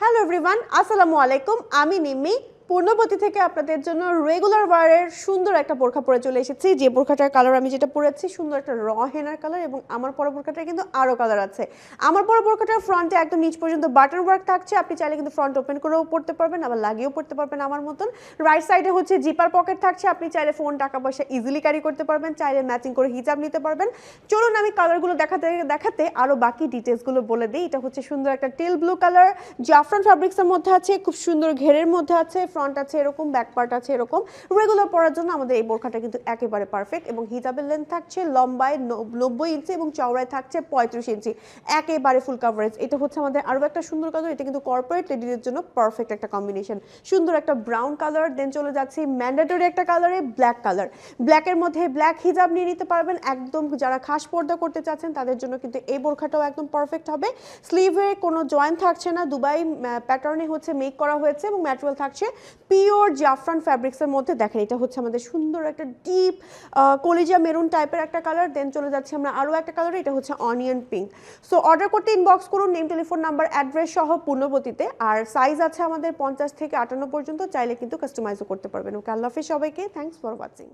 Hello everyone আসসালামু আলাইকুম আমি নিম্মি পূর্ণবতী থেকে আপনাদের জন্য রেগুলার ওয়ারের সুন্দর একটা বোরখা পরে চলে এসেছি। যে বোরখাটার কালার আমি যেটা পরেছি, সুন্দর একটা র হেনার কালার এবং আমার পরা বোরখাটার কিন্তু আরও কালার আছে। আমার পরা বোরখাটার ফ্রন্টে একদম নিচ পর্যন্ত বাটন ওয়ার্ক থাকছে। আপনি চাইলে কিন্তু ফ্রন্ট ওপেন করেও পড়তে পারবেন, আবার লাগিয়েও পড়তে পারবেন আমার মতন। রাইট সাইডে হচ্ছে জিপার পকেট থাকছে। আপনি চাইলে ফোন টাকা পয়সা ইজিলি ক্যারি করতে পারবেন, চাইলে ম্যাচিং করে হিজাব নিতে পারবেন। চলুন আমি কালারগুলো দেখাতে দেখাতে আরও বাকি ডিটেলসগুলো বলে দিই। এটা হচ্ছে সুন্দর একটা টিল ব্লু কালার জাফরান ফ্যাব্রিক্সের মধ্যে আছে, খুব সুন্দর ঘেরের মধ্যে আছে। ফ্রন্ট আছে এরকম ব্যাক পার্ট আছে এরকম। রেগুলার পরার জন্য আমাদের এই বোরখাটা কিন্তু একেবারে পারফেক্ট এবং হিজাবের লেন্থ থাকছে লম্বায় নব্বই ইঞ্চি এবং চওড়ায় থাকছে পঁয়ত্রিশ ইঞ্চি। একেবারে ফুল কাভারেজ এটা হচ্ছে আমাদের আরও একটা সুন্দর কালার এটা কিন্তু কর্পোরেট লেডিদের জন্য পারফেক্ট একটা কম্বিনেশন সুন্দর একটা ব্রাউন কালার দেন চলে যাচ্ছি ম্যান্ডেটরি একটা কালারে ব্ল্যাক কালার ব্ল্যাকের মধ্যে ব্ল্যাক হিজাব নিয়ে নিতে পারবেন। একদম যারা খাস পর্দা করতে চাচ্ছেন, তাদের জন্য কিন্তু এই বোরখাটাও একদম পারফেক্ট হবে। স্লিভে কোনো জয়েন্ট থাকছে না। দুবাই প্যাটার্নে হচ্ছে মেক করা হয়েছে এবং ম্যাটেরিয়াল থাকছে। পিওর জাফরান ফ্যাব্রিক্সের মধ্যে। দেখেন, এটা হচ্ছে আমাদের সুন্দর একটা ডিপ কলিজা মেরুন টাইপের একটা কালার দেন চলে যাচ্ছে আমরা আরও একটা কালার এটা হচ্ছে অনিয়ন পিঙ্ক সো অর্ডার করতে ইনবক্স করুন নেম টেলিফোন নাম্বার অ্যাড্রেস সহ পূর্ণবতীতে আর সাইজ আছে আমাদের পঞ্চাশ থেকে আটান্ন পর্যন্ত, চাইলে কিন্তু কাস্টমাইজও করতে পারবেন। ওকে আল্লাহ সবাইকে। Thanks for watching